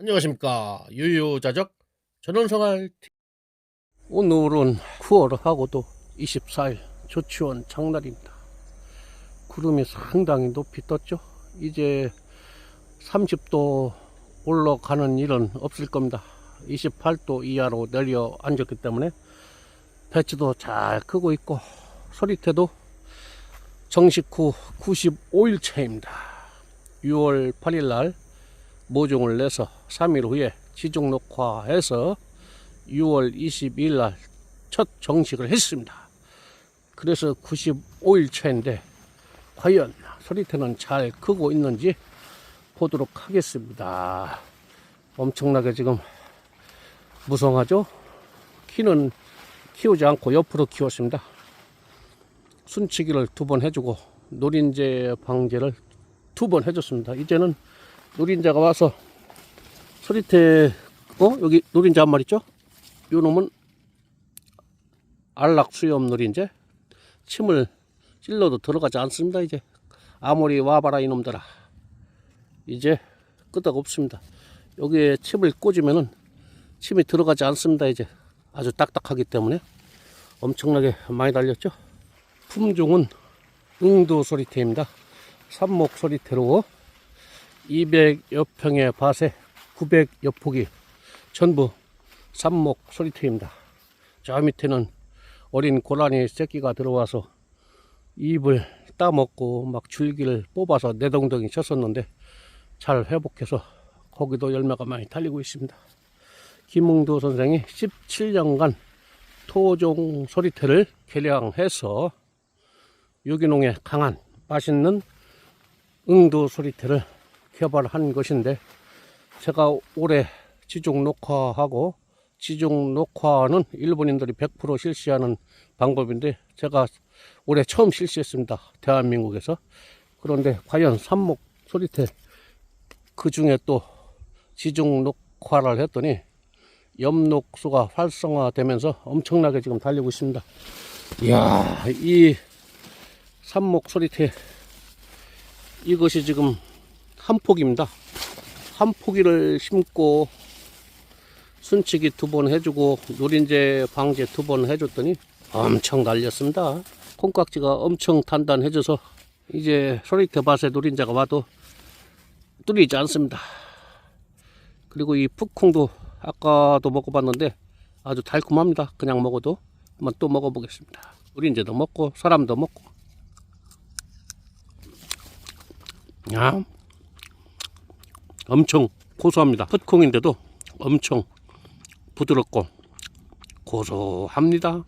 안녕하십니까 유유자적 전원생활 오늘은 9월하고도 24일 조치원 장날입니다. 구름이 상당히 높이 떴죠. 이제 30도 올라가는 일은 없을 겁니다. 28도 이하로 내려 앉았기 때문에 배추도 잘 크고 있고 소리태도 정식 후 95일 차입니다. 6월 8일 날 모종을 내서 3일 후에 지종 녹화해서 6월 22일 날 첫 정식을 했습니다. 그래서 95일 차인데 과연 소리태는 잘 크고 있는지 보도록 하겠습니다. 엄청나게 지금 무성하죠? 키는 키우지 않고 옆으로 키웠습니다. 순치기를 두 번 해주고 노린재 방제를 두 번 해줬습니다. 이제는 노린자가 와서 소리태 어 여기 노린자 한 마리 있죠? 요 놈은 안락 수염 노린재 침을 찔러도 들어가지 않습니다. 이제 아무리 와봐라 이놈들아 이제 끄덕 없습니다. 여기에 침을 꽂으면은 침이 들어가지 않습니다. 이제 아주 딱딱하기 때문에 엄청나게 많이 달렸죠. 품종은 응도 소리태입니다. 삽목 소리태로 200여 평의 밭에 900여 폭이 전부 삽목 소리태입니다. 저 밑에는 어린 고라니 새끼가 들어와서 잎을 따먹고 막 줄기를 뽑아서 내동댕이 쳤었는데 잘 회복해서 거기도 열매가 많이 달리고 있습니다. 김웅도 선생이 17년간 토종 소리태를 개량해서 유기농에 강한 맛있는 응도 소리태를 개발한 것인데 제가 올해 지종 녹화하고 지종 녹화는 일본인들이 100% 실시하는 방법인데 제가 올해 처음 실시했습니다. 대한민국에서. 그런데 과연 삽목 소리태 그 중에 또 지종 녹화를 했더니 엽록수가 활성화되면서 엄청나게 지금 달리고 있습니다. 이야, 이 삽목 소리태 이것이 지금 한 폭입니다. 한 포기를 심고 순치기 두 번 해주고 노린재 방제 두 번 해줬더니 엄청 달렸습니다. 콩깍지가 엄청 단단해져서 이제 소리태 밭에 노린자가 와도 뚫리지 않습니다. 그리고 이 풋콩도 아까도 먹어봤는데 아주 달콤합니다. 그냥 먹어도 한번 또 먹어보겠습니다. 노린재도 먹고 사람도 먹고 야 엄청 고소합니다. 풋콩인데도 엄청 부드럽고 고소합니다.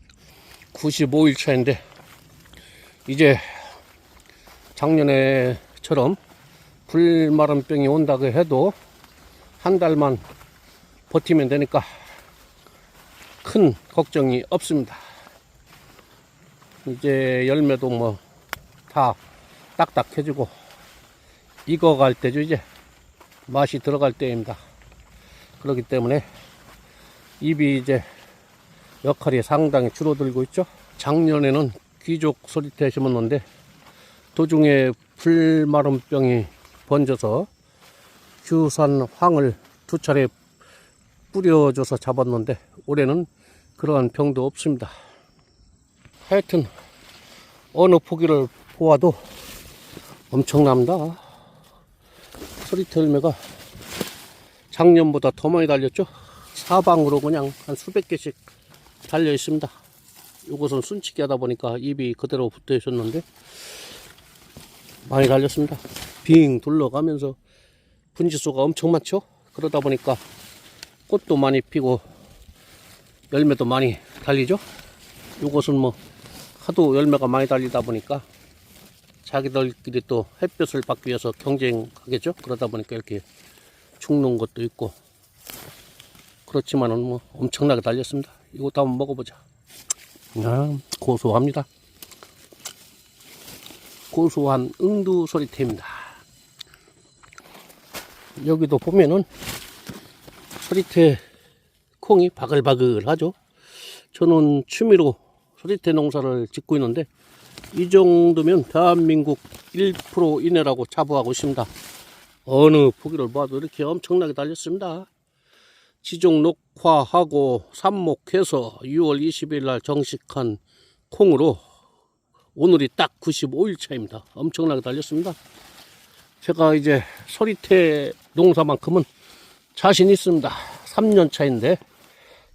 95일 차인데 이제 작년에처럼 불마름병이 온다고 해도 한 달만 버티면 되니까 큰 걱정이 없습니다. 이제 열매도 뭐 다 딱딱해지고 익어갈 때죠 이제 맛이 들어갈 때입니다. 그렇기 때문에 입이 이제 역할이 상당히 줄어들고 있죠. 작년에는 귀족 소리태 심었는데 도중에 불마름병이 번져서 규산 황을 두 차례 뿌려줘서 잡았는데 올해는 그러한 병도 없습니다. 하여튼 어느 포기를 보아도 엄청납니다. 소리태 열매가 작년보다 더 많이 달렸죠. 사방으로 그냥 한 수백 개씩 달려 있습니다. 이것은 순치기 하다 보니까 입이 그대로 붙어 있었는데 많이 달렸습니다. 빙 둘러가면서 분지수가 엄청 많죠. 그러다 보니까 꽃도 많이 피고 열매도 많이 달리죠. 이것은 뭐 하도 열매가 많이 달리다 보니까 자기들끼리 또 햇볕을 받기 위해서 경쟁하겠죠. 그러다 보니까 이렇게 죽는 것도 있고 그렇지만은 뭐 엄청나게 달렸습니다. 이것도 한번 먹어보자. 아, 고소합니다. 고소한 응두 소리태입니다. 여기도 보면은 소리태 콩이 바글바글하죠. 저는 취미로 소리태 농사를 짓고 있는데 이 정도면 대한민국 1% 이내라고 자부하고 있습니다. 어느 포기를 봐도 이렇게 엄청나게 달렸습니다. 지종 녹화하고 삽목해서 6월 20일 날 정식한 콩으로 오늘이 딱 95일 차입니다. 엄청나게 달렸습니다. 제가 이제 서리태 농사만큼은 자신 있습니다. 3년 차인데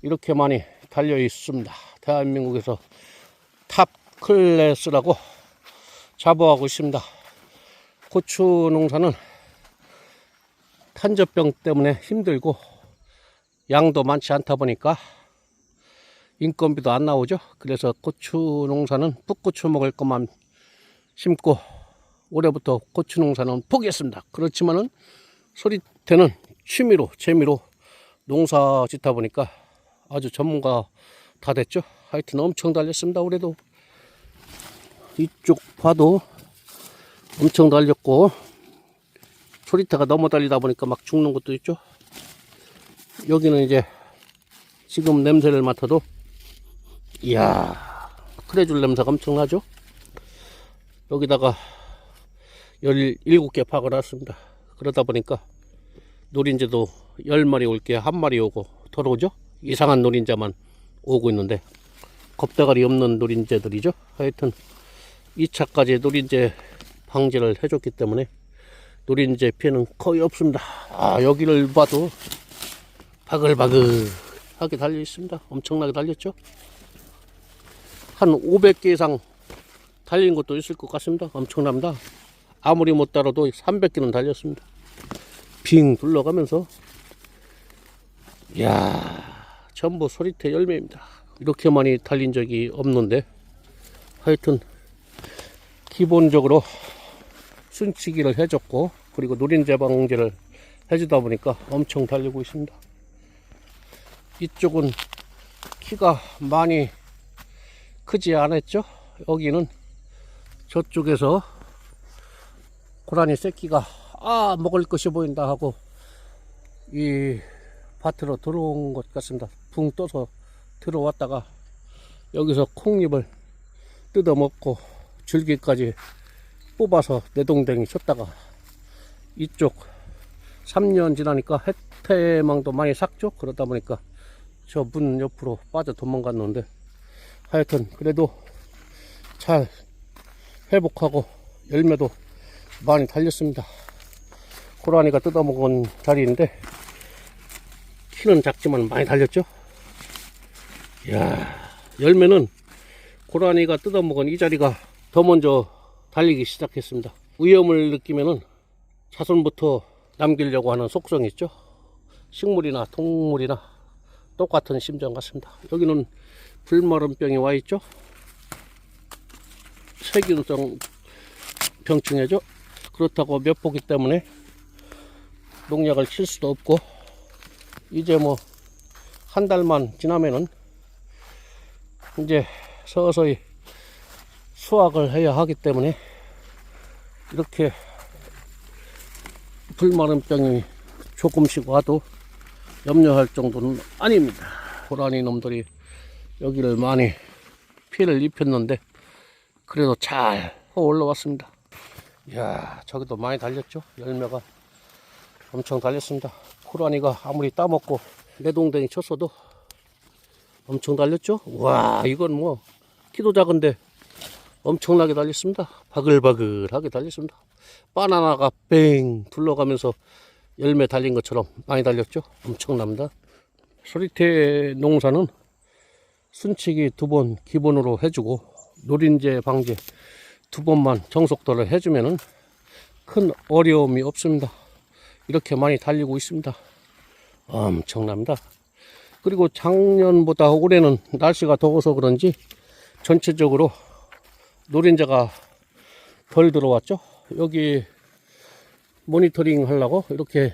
이렇게 많이 달려 있습니다. 대한민국에서 탑 클래스라고 자부하고 있습니다. 고추 농사는 탄저병 때문에 힘들고 양도 많지 않다 보니까 인건비도 안 나오죠. 그래서 고추 농사는 풋고추 먹을 것만 심고 올해부터 고추 농사는 포기했습니다. 그렇지만은 소리태는 취미로 재미로 농사 짓다 보니까 아주 전문가 다 됐죠. 하여튼 엄청 달렸습니다. 올해도 이쪽 봐도 엄청 달렸고 소리태가 너무 달리다 보니까 막 죽는 것도 있죠. 여기는 이제 지금 냄새를 맡아도 이야 크레줄 냄새가 엄청나죠. 여기다가 17개 파고 놨습니다. 그러다 보니까 노린재도 10마리 올 게 한 마리 오고 들어오죠. 이상한 노린재만 오고 있는데 겁대가리 없는 노린재들이죠. 하여튼 2차까지 노린재 방지를 해줬기 때문에 노린재 피해는 거의 없습니다. 아, 여기를 봐도 바글바글하게 달려 있습니다. 엄청나게 달렸죠? 한 500개 이상 달린 것도 있을 것 같습니다. 엄청납니다. 아무리 못 달아도 300개는 달렸습니다. 빙 둘러가면서 이야 전부 소리태 열매입니다. 이렇게 많이 달린 적이 없는데 하여튼 기본적으로 순치기를 해줬고 그리고 누린재 방제를 해주다 보니까 엄청 달리고 있습니다. 이쪽은 키가 많이 크지 않았죠? 여기는 저쪽에서 고라니 새끼가 아 먹을 것이 보인다 하고 이 밭으로 들어온 것 같습니다. 붕 떠서 들어왔다가 여기서 콩잎을 뜯어 먹고 줄기까지 뽑아서 내동댕이 쳤다가 이쪽 3년 지나니까 해태망도 많이 삭죠. 그러다 보니까 저 문 옆으로 빠져 도망갔는데 하여튼 그래도 잘 회복하고 열매도 많이 달렸습니다. 고라니가 뜯어먹은 자리인데 키는 작지만 많이 달렸죠. 이야 열매는 고라니가 뜯어먹은 이 자리가 더 먼저 달리기 시작했습니다. 위험을 느끼면은 자손부터 남기려고 하는 속성이 있죠. 식물이나 동물이나 똑같은 심정 같습니다. 여기는 불마름병이 와 있죠. 세균성 병충해죠. 그렇다고 몇 포기 때문에 농약을 칠 수도 없고 이제 뭐 한 달만 지나면은 이제 서서히 수확을 해야 하기 때문에 이렇게 불마름병이 조금씩 와도 염려할 정도는 아닙니다. 고라니 놈들이 여기를 많이 피해를 입혔는데 그래도 잘 올라왔습니다. 이야 저기도 많이 달렸죠. 열매가 엄청 달렸습니다. 고라니가 아무리 따먹고 내동댕이 쳤어도 엄청 달렸죠. 와 이건 뭐 키도 작은데 엄청나게 달렸습니다. 바글바글하게 달렸습니다. 바나나가 뺑 둘러가면서 열매 달린 것처럼 많이 달렸죠. 엄청납니다. 소리태 농사는 순치기 두 번 기본으로 해주고 노린재 방제 두 번만 정속도를 해주면은 큰 어려움이 없습니다. 이렇게 많이 달리고 있습니다. 엄청납니다. 그리고 작년보다 올해는 날씨가 더워서 그런지 전체적으로 노린재가 덜 들어왔죠. 여기 모니터링 하려고 이렇게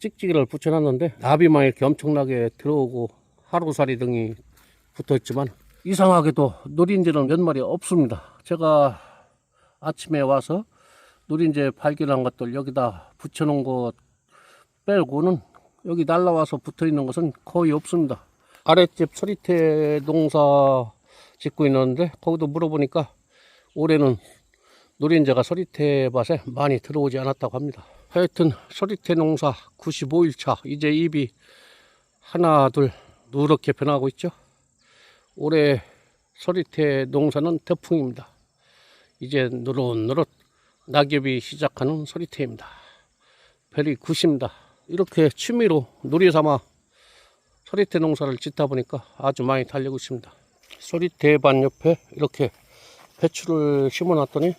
찍찍이를 붙여놨는데 나비만 이렇게 엄청나게 들어오고 하루살이 등이 붙어있지만 이상하게도 노린재는 몇 마리 없습니다. 제가 아침에 와서 노린재 발견한 것들 여기다 붙여놓은 것 빼고는 여기 날라와서 붙어있는 것은 거의 없습니다. 아랫집 서리태 농사 짓고 있는데 거기도 물어보니까 올해는 노린재가 서리태 밭에 많이 들어오지 않았다고 합니다. 하여튼 서리태 농사 95일차 이제 잎이 하나 둘 누렇게 변하고 있죠. 올해 서리태 농사는 태풍입니다. 이제 노릇노릇 낙엽이 시작하는 서리태입니다. 별이 굿입니다. 이렇게 취미로 놀이 삼아 서리태 농사를 짓다 보니까 아주 많이 달리고 있습니다. 서리태반 옆에 이렇게 배추를 심어놨더니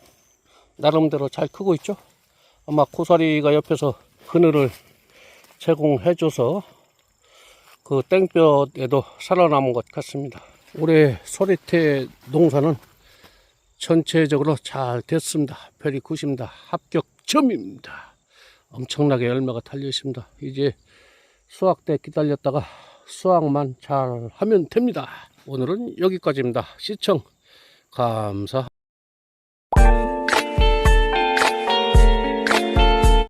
나름대로 잘 크고 있죠. 아마 고사리가 옆에서 그늘을 제공해줘서 그 땡볕에도 살아남은 것 같습니다. 올해 서리태 농사는 전체적으로 잘 됐습니다. 별이 굿입니다. 합격점입니다. 엄청나게 열매가 달려 있습니다. 이제 수확 때 기다렸다가 수확만 잘 하면 됩니다. 오늘은 여기까지입니다. 시청 감사.